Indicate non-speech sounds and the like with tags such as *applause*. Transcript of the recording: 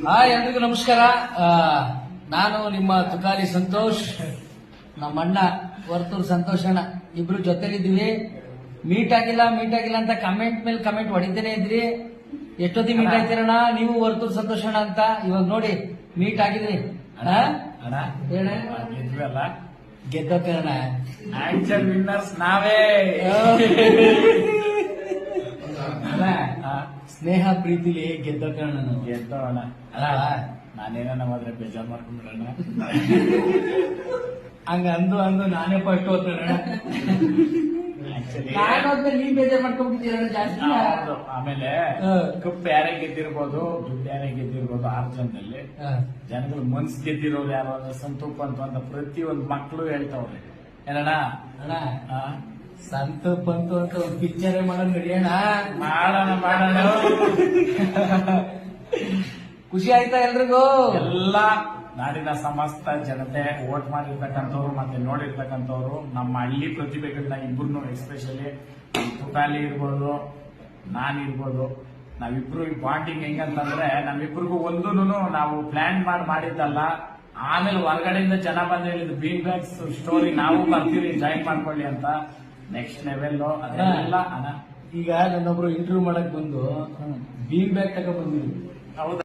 Hi ಎಲ್ರಿಗೂ ನಮಸ್ಕಾರ. ನಾನು ನಿಮ್ಮ ತುಕಾಲಿ ಸಂತೋಷ್ ನಮ್ಮ ಅಣ್ಣ ವರ್ತೂರ್ ಸಂತೋಷ್ ಅಣ್ಣ. ಇಬ್ರು ಜೊತೆಲಿದ್ದೀವಿ. ಮೀಟ್ ಆಗಿಲ್ಲ ಮೀಟ್ ಆಗಿಲ್ಲ ಅಂತ ಕಮೆಂಟ್ ಮೇಲೆ ಕಮೆಂಟ್ ಹೊಡಿತೇನೆ ಇದ್ರಿ. ಎಷ್ಟೊತ್ತಿಗೆ ಮೀಟ್ ಆಯ್ತಿರಣ್ಣ ನೀವು ವರ್ತೂರ್ ಸಂತೋಷ್ ಅಣ್ಣ ಅಂತ. ಇವಾಗ ನೋಡಿ ಮೀಟ್ ಆಗಿದ್ರಿ. ಅಣ್ಣ ಅಣ್ಣ ಹೇಳ ಗೆದ್ದೋಕರಣ ವಿನ್ನರ್ಸ್ ನಾವೇ. ಸ್ನೇಹ ಪ್ರೀತಿಲಿ ಗೆದ್ದ ನಾವು? ಗೆದ್ದೋ ಅಣ್ಣ. ಅಲ್ಲ ನಾನೇನ ಹೋದ್ರೆ ಬೇಜಾರ್ ಮಾಡ್ಕೊಂಡ್ಬಿಡೋಣ *laughs* ಹಂಗ ಅಂದು ಅಂದು ನಾನೇ ಫಸ್ಟ್ ಓದ್ತಾರಣ ನಾನು ಬೇಜಾರ್ ಮಾಡ್ಕೊಂಡ್ಬಿಟ್ಟಿದ್ದೀರ ಜಾಸ್ತಿ? ಆಮೇಲೆ ಕಪ್ಪ ಕಪ್ ಯಾರೇ ಗೆದ್ದಿರ್ಬೋದು ದುಡ್ಡು ಯಾರೇ ಗೆದ್ದಿರ್ಬೋದು ಆರ್ ಜನದಲ್ಲಿ. ಜನಗಳು ಮನ್ಸ್ ಗೆದ್ದಿರೋರು ಯಾರು ಸಂತೂಪ್ ಅಂತ ಪ್ರತಿ ಪ್ರತಿಯೊಂದು ಮಕ್ಕಳು ಹೇಳ್ತಾವ್ರೆ. ಏನಣ್ಣ? ಅಣ್ಣ ಸಂತ ಬಂತು ಅಂತ ಒಂದು ಪಿಕ್ಚರ್ ಮಾಡೋಣ ನಡಿಯೋಣ. ಮಾಡೋಣ ಮಾಡೋಣ. ಖುಷಿ ಆಯ್ತಾ ಎಲ್ರಿಗೂ? ಎಲ್ಲ ನಾಡಿನ ಸಮಸ್ತ ಜನತೆ ವೋಟ್ ಮಾಡಿರ್ತಕ್ಕಂಥವ್ರು ಮತ್ತೆ ನೋಡಿರ್ತಕ್ಕಂಥವ್ರು ನಮ್ಮ ಹಳ್ಳಿ ಪ್ರತಿಭೆಗಳನ್ನ ಇಬ್ಬರು ಎಸ್ಪೆಷಲಿ ತುಕಾಲಿ ಇರ್ಬೋದು ನಾನಿರ್ಬೋದು ನಾವಿಬ್ರು ಈ ಬಾಂಡಿಂಗ್ ಹೆಂಗಂತಂದ್ರೆ ನಮ್ಮಿಬ್ರಿಗೂ ಒಂದೂನು ನಾವು ಪ್ಲಾನ್ ಮಾಡಿ ಮಾಡಿದ್ದಲ್ಲ. ಆಮೇಲೆ ಹೊರಗಡೆಯಿಂದ ಜನ ಬಂದ ಹೇಳಿದ್ರು ಬೀನ್ ಬ್ಯಾಗ್ಸ್ ಸ್ಟೋರಿ ನಾವು ಬರ್ತೀವಿ ಜಾಯಿನ್ ಮಾಡ್ಕೊಳ್ಳಿ ಅಂತ. ನೆಕ್ಸ್ಟ್ ಲೆವೆಲ್ ಅದೆಲ್ಲ ಈಗ ನನ್ನೊಬ್ರು ಇಂಟರ್ವ್ಯೂ ಮಾಡಕ್ ಬಂದು ಬೀಮ್ ಬ್ಯಾಗ್ ತಗೊಂಡ್ ಬಂದಿದ್ವಿ ಹೌದಾ?